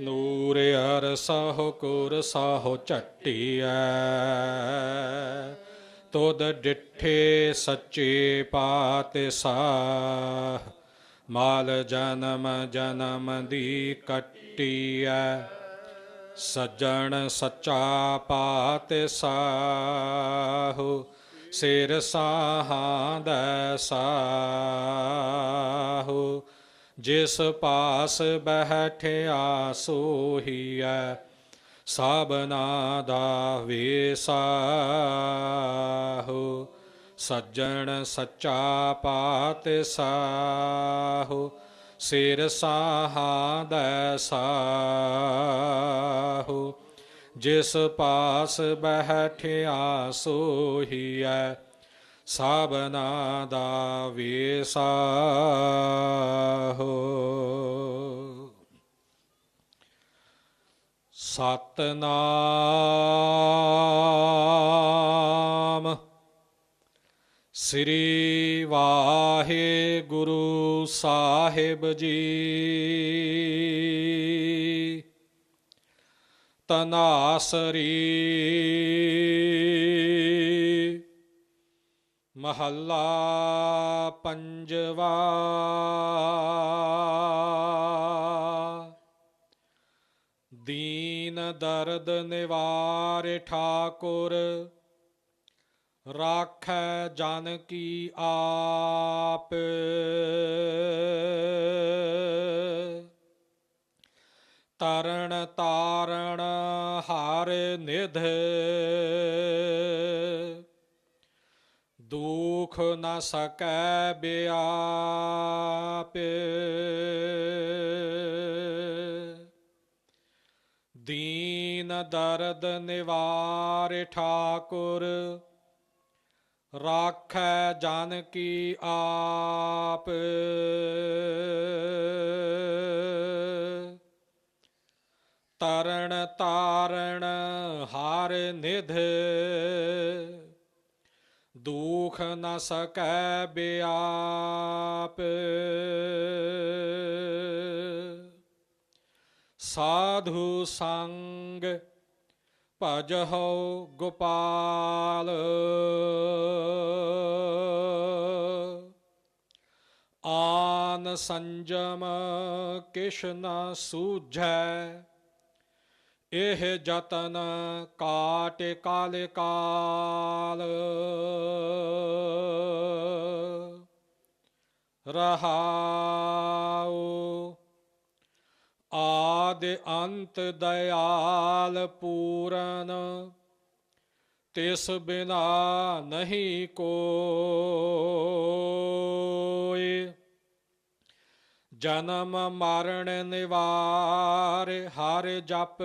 ਨੂਰ ਅਰ ਸਹੁ ਕੁਰ ਸਹੁ ਚੱਟੀਐ ਤੁਧ ਡਿਠੇ ਸੱਚੇ ਪਾਤਸ਼ਾਹ, ਮਾਲ ਜਨਮ ਜਨਮ ਦੀ ਕੱਟੀਐ। ਸੱਜਣ ਸੱਚਾ ਪਾਤ ਪਾਤਸ਼ਾਹ, ਸਿਰ ਸਾਹਾਂ ਦਾ ਸਾਹੁ। ਜਿਸ ਪਾਸ ਬਹਿਠਿਆ ਸੋਹੀਐ, ਸਾਬਨਾ ਦਾ ਵੇਸਾਹੁ, ਸੱਜਣ ਸੱਚਾ ਪਾਤ ਪਾਤਸ਼ਾਹ ਸਿਰ ਸਾਹਾਂ ਦਾ ਸਾਹੁ, ਜਿਸ ਪਾਸ ਬਹਿਠਿਆ ਸੋਹੀਐ ਸਾਬਨਾ ਦਾ ਵੇਸਾਹੁ ਸਤਨਾਮ ਸ੍ਰੀ ਵਾਹਿਗੁਰੂ ਸਾਹਿਬ ਜੀ। ਤਨਾਸਰੀ ਮਹੱਲਾ ਪੰਜਵਾ। ਦੀਨ ਦਰਦ ਨਿਵਾਰ ਠਾਕੁਰ ਰਾਖੈ ਜਨ ਕੀ ਆਪ। ਤਰਣ ਤਾਰਣ ਹਰ ਨਿਧ। ਦੁਖ ਨਾ ਸਕੈ ਬਿਆਪ। ਦੀਨ ਦਰਦ ਨਿਵਾਰ ਠਾਕੁਰ, ਰਾਖੈ ਜਨ ਕੀ ਆਪ। ਤਰਣ ਤਾਰਣ ਹਾਰ ਨਿਧ ਦੁਖ ਨ ਸਕੈ ਬਿਆਪ। ਸਾਧੂ ਸੰਗ ਭਜਹੁ ਗੋਪਾਲ। ਆਨ ਸੰਜਮ ਕਿਸ਼ਨ ਨ ਸੂਝੈ। ਇਹ ਜਤਨ ਕਾਟ ਕਾਲ ਕਾਲ। ਰਹਾਉ ਆਦ ਅੰਤ ਦਇਆਲ ਪੂਰਨ ਤਿਸ ਬਿਨਾ ਨਹੀਂ ਕੋਏ ਜਨਮ ਮਰਨ ਨਿਵਾਰ ਹਰ ਜਪ।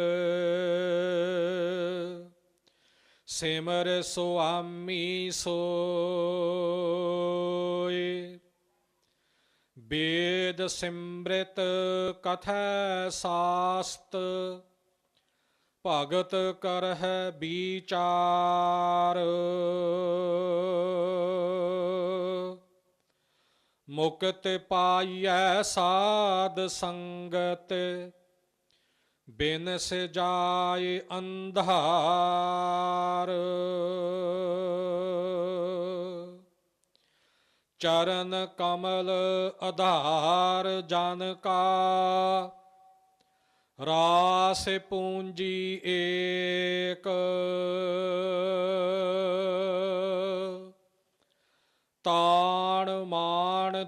ਸਿਮਰ ਸੁਆਮੀ ਸੋਇ ਵੇਦ ਸਿਮ੍ਰਿਤ ਕਥੈ ਸਾਸਤ। ਭਗਤ ਕਰਹਿ ਵਿਚਾਰ। ਮੁਕਤ ਪਾਈਐ ਸਾਧ ਸੰਗਤ, ਬਿਨ ਸਜਾਏ ਅੰਧਾਰ। ਚਰਨ ਕਮਲ ਆਧਾਰ ਜਨ ਕਾ, ਰਾਸ ਪੂੰਜੀ ਏਕ। ਤਾਣ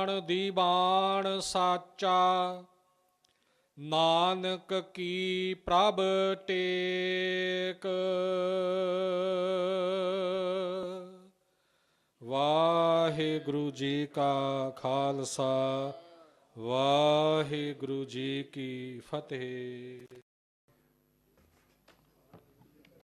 ਮਾਣ ਦੀਵਾਨ ਸਾਚਾ, ਨਾਨਕ ਕੀ ਪ੍ਰਭ ਟੇਕ। ਵਾਹਿਗੁਰੂ ਜੀ ਕਾ ਖਾਲਸਾ, ਵਾਹਿਗੁਰੂ ਜੀ ਕੀ ਫਤਿਹ।